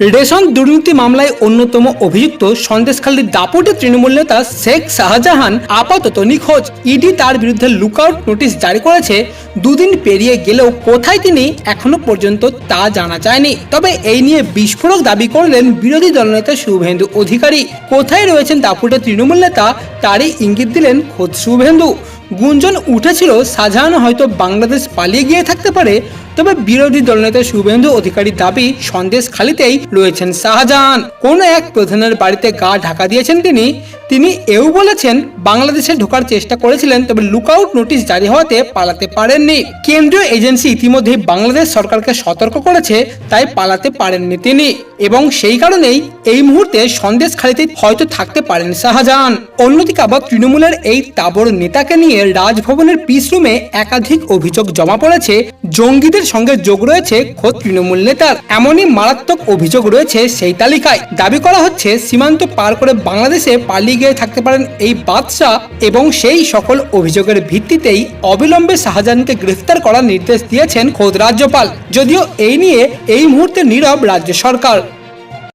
Ration দুর্নীতি মামলায় অন্যতম অভিযুক্ত সন্দেশখালীর দাপটে তৃণমূল নেতা শেখ শাহজাহান আপাতত নিখোঁজ। ইডি তার বিরুদ্ধে লুকআউট নোটিশ জারি করেছে। দুদিন পেরিয়ে গেলেও কোথায় তিনি এখনও পর্যন্ত তা জানা যায়নি। তবে এই নিয়ে বিস্ফোরক দাবি করলেন বিরোধী দলনেতা শুভেন্দু অধিকারী। কোথায় রয়েছেন দাপুটে তৃণমূল নেতা তারই ইঙ্গিত দিলেন খোদ শুভেন্দু। গুঞ্জন উঠেছিল, শাহজাহান হয়তো বাংলাদেশ পালিয়ে গিয়ে থাকতে পারে। তবে বিরোধী দলনেতা শুভেন্দু অধিকারীর দাবি সন্দেশ খালিতেই রয়েছেন শাহজাহান। কোন এক প্রধানের বাড়িতে গা ঢাকা দিয়েছেন তিনি তিনি এও বলেছেন বাংলাদেশে ঢোকার চেষ্টা করেছিলেন, তবে লুকআউট নোটিশ জারি হওয়াতে পালাতে পারেননি। কেন্দ্রীয় এজেন্সি ইতিমধ্যেই বাংলাদেশ সরকারকে সতর্ক করেছে, তাই পালাতে পারেননি তিনি এবং সেই কারণেই এই মুহূর্তে সন্দেশ খালিতে হয়তো থাকতে পারেন শাহজাহান। অন্যদিকে আবার তৃণমূলের এই তাবর নেতাকে নিয়ে রাজভবনের পিস রুমে একাধিক অভিযোগ জমা পড়েছে, জঙ্গিদের সঙ্গে যোগ রয়েছে খোদ তৃণমূল নেতার। এমনই মারাত্মক অভিযোগ রয়েছে সেই তালিকায়। দাবি করা হচ্ছে সীমান্ত পার করে বাংলাদেশে পালিয়ে গিয়ে থাকতে পারেন এই বাদশাহ এবং সেই সকল অভিযোগের ভিত্তিতেই অবিলম্বে শাহজাহানকে গ্রেফতার করার নির্দেশ দিয়েছেন খোদ রাজ্যপাল। যদিও এই নিয়ে এই মুহূর্তে নীরব রাজ্য সরকার।